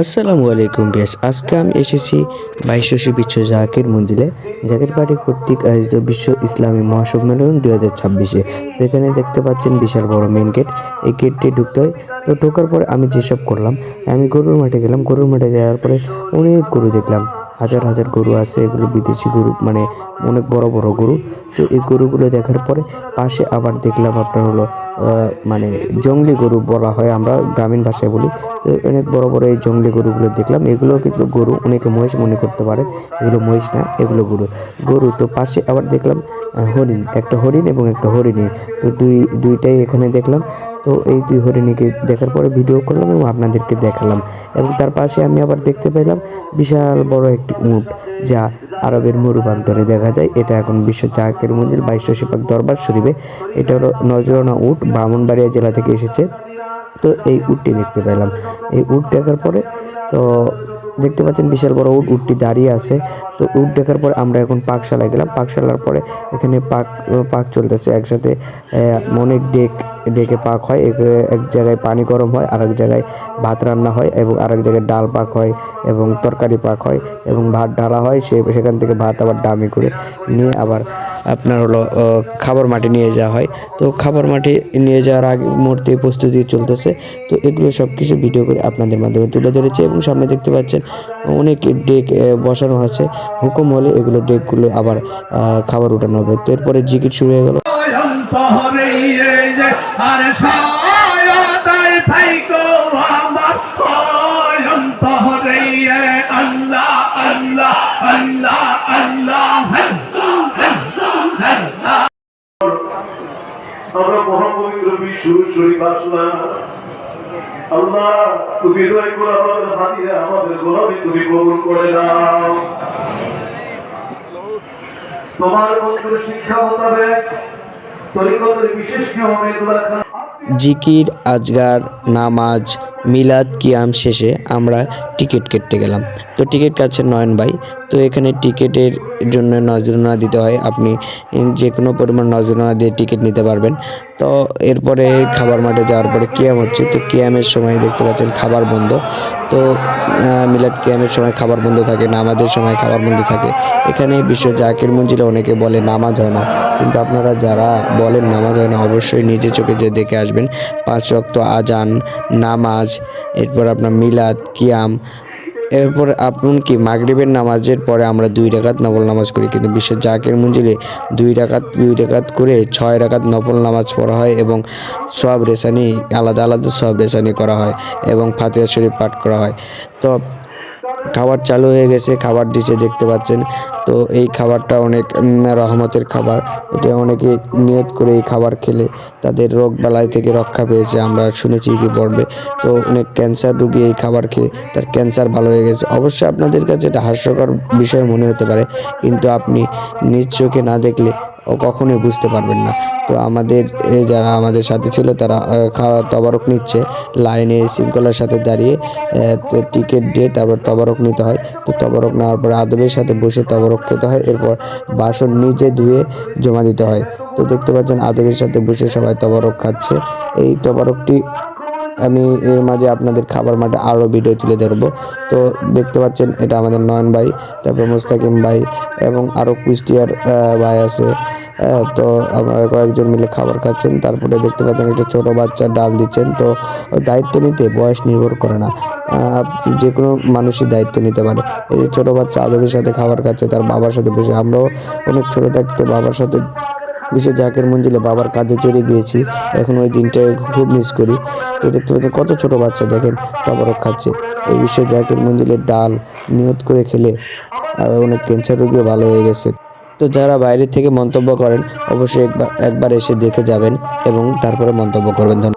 আসসালামু আলাইকুম বেশ আজকে আমি এসেছি বাইশশী বিশ্ব জাকির মন্দিরে। জাকির পার্টি কর্তৃক আয়োজিত বিশ্ব ইসলামী মহাসম্মেলন দুই হাজার ছাব্বিশে। তো এখানে দেখতে পাচ্ছেন বিশাল বড় মেন গেট এই গেটটি ঢুকতে হয়। তো ঢোকার পরে আমি যেসব করলাম, আমি গরুর মাঠে গেলাম। গরুর মাঠে যাওয়ার পরে অনেক গরু দেখলাম। হাজার হাজার গরু আছে, এগুলো বিদেশি গরু মানে অনেক বড় বড় গরু। তো এই গরুগুলো দেখার পরে পাশে আবার দেখলাম আপনার হলো মানে জঙ্গলি গরু বলা হয় আমরা গ্রামীণ ভাষায় বলি। তো অনেক বড় বড় এই জঙ্গলি গরুগুলো দেখলাম। এগুলো কিন্তু গরু, অনেকে মহিষ মনে করতে পারে। এগুলো মহিষ না, এগুলো গরু। গরু, তো পাশে আবার দেখলাম হরিণ। একটা হরিণ এবং একটা হরিণী। তো দুই, দুইটাই এখানে দেখলাম। তো এই দুই হরিণীকে দেখার পরে ভিডিও করলাম এবং আপনাদেরকে দেখালাম। এবং তার পাশে আমি আবার দেখতে পেলাম বিশাল বড় একটি উট, যা আরবের মরুবান্তরে দেখা যায়। এটা এখন বিশ্ব চাকের মন্দির বাইশ পাক দরবার শরীফে। এটা হলো নজরানা উট ব্রাহ্মণবাড়িয়া জেলা থেকে এসেছে। তো এই উটটি দেখতে পেলাম। এই উট দেখার পরে তো দেখতে পাচ্ছেন বিশাল বড় উট, উটটি দাঁড়িয়ে আছে। তো উট দেখার পরে আমরা এখন পাকশালায় গেলাম। পাকশালার পরে এখানে পাক পাক চলতেছে। একসাথে অনেক ডেক ডেকে পাক হয়, এক- এক জায়গায় পানি গরম হয় আর এক জায়গায় ভাত রান্না হয় এবং আরেক জায়গায় ডাল পাক হয় এবং তরকারি পাক হয় এবং ভাত ঢালা হয়, সে, সেখান থেকে ভাত আবার ডামি করে নিয়ে আবার আপনার হলো খাবার মাটি নিয়ে যাওয়া হয়। তো খাবার মাটি নিয়ে যাওয়ার আগে মুহূর্তে প্রস্তুতি চলতেছে। তো এগুলো সব কিছু ভিডিও করে আপনাদের মাধ্যমে তুলে ধরেছে এবং সামনে দেখতে পাচ্ছেন অনেক ডেক বসানো আছে। হুকুম হলে এগুলো ডেকগুলো আবার খাবার উঠানো হবে। তো এরপরে জিকির শুরু হয়ে গেল। আর সায়াদার থাইকো আমার অন্তরে আল্লাহ আল্লাহ আল্লাহ আল্লাহ আমরা মহাপবিত্র করে আমাদের হাতিয়ে আমাদের করে দাও তোমার মন্ত্র শিক্ষা মোতাবেক জিকির আজগার নামাজ মিলাদ কিয়াম শেষে আমরা টিকিট কেটে গেলাম। তো টিকিট কাটছে নয়ন ভাই। তো এখানে টিকিটের জন্য নজরানা দিতে হয়। আপনি যে কোনো পরিমাণ নজরানা দিয়ে টিকিট নিতে পারবেন। তো এরপরে খাবার মাঠে যাওয়ার পরে কিয়াম হচ্ছে। তো কিয়ামের সময় দেখতে পাচ্ছেন খাবার বন্ধ। তো মিলাদ কিয়ামের সময় খাবার বন্ধ থাকে, নামাজের সময় খাবার বন্ধ থাকে। এখানে বিশ্ব জাকির মঞ্জিলে অনেকে বলে নামাজ হয় না। কিন্তু আপনারা যারা বলেন নামাজ হয় না, অবশ্যই নিজে চোখে যে দেখে আসবেন। পাঁচ ওয়াক্ত আজান, নামাজ এরপর আপনার মিলাদ, কিয়াম, এরপর আপন কি মাগরিবের নামাজের পরে আমরা দুই রাকাত নফল নামাজ করি। কিন্তু বিশ্বের জাকের মঞ্জিলে দুই রাকাত দুই রাকাত করে ছয় রাকাত নফল নামাজ পড়া হয় এবং সব রেসানি আলাদা আলাদা সব রেসানি করা হয় এবং ফাতিহা শরীফ পাঠ করা হয়। তো খাবার চালু হয়ে গেছে, খাবার দিচ্ছে, দেখতে পাচ্ছেন। তো এই খাবারটা অনেক রহমতের খাবার। এটা অনেকে নিয়ত করে এই খাবার খেলে। তাদের রোগ বালাই থেকে রক্ষা পেয়েছে, আমরা শুনেছি কি পড়বে তো অনেক ক্যান্সার রুগী এই খাবার খেয়ে তার ক্যান্সার ভালো হয়ে গেছে। অবশ্যই আপনাদের কাছে এটা হাস্যকর বিষয় মনে হতে পারে। কিন্তু আপনি নিজ চোখে না দেখলে কখনোই বুঝতে পারবেন না। তো আমাদের যারা আমাদের সাথে ছিল, তারা খাওয়া তবারক নিচ্ছে। লাইনে শৃঙ্খলার সাথে দাঁড়িয়ে তো টিকিট দিয়ে তারপর তবারক নিতে হয়। তো তবারক নেওয়ার পরে আদবের সাথে বসে তবারক খেতে হয়। এরপর বাসন নিজে ধুয়ে জমা দিতে হয়। তো দেখতে পাচ্ছেন, আদবের সাথে বসে সবাই তবারক খাচ্ছে। এই তবারকটি আমি এর মাঝে আপনাদের খাবার মাঠে আরও ভিডিও তুলে ধরবো। তো দেখতে পাচ্ছেন, এটা আমাদের নয়ন ভাই, তারপর মুস্তাকিম ভাই এবং আরও কুষ্টিয়ার ভাই আছে। তো আমরা কয়েকজন মিলে খাবার খাচ্ছেন। তারপরে দেখতে পাচ্ছেন একটা ছোট বাচ্চা ডাল দিচ্ছেন। তো দায়িত্ব নিতে বয়স নির্ভর করে না। যে কোনো মানুষই দায়িত্ব নিতে পারে। এই ছোটো বাচ্চা আদবের সাথে খাবার খাচ্ছে, তার বাবার সাথে বসে। আমরাও অনেক ছোটো থাকতে বাবার সাথে বিশ্ব জাকের মঞ্জিলে বাবার কাঁধে চড়ে গিয়েছি। এখন ওই দিনটাকে খুব মিস করি। তো দেখতে পাচ্ছেন কত ছোট বাচ্চা, দেখেন তবরক খাচ্ছে। এই বিশ্বের জাকের মঞ্জিলের ডাল নিয়ত করে খেলে অনেক ক্যান্সার রোগীও ভালো হয়ে গেছে। তো যারা বাইরে থেকে মন্তব্য করেন, অবশ্যই একবার একবার এসে দেখে যাবেন এবং তারপরে মন্তব্য করবেন।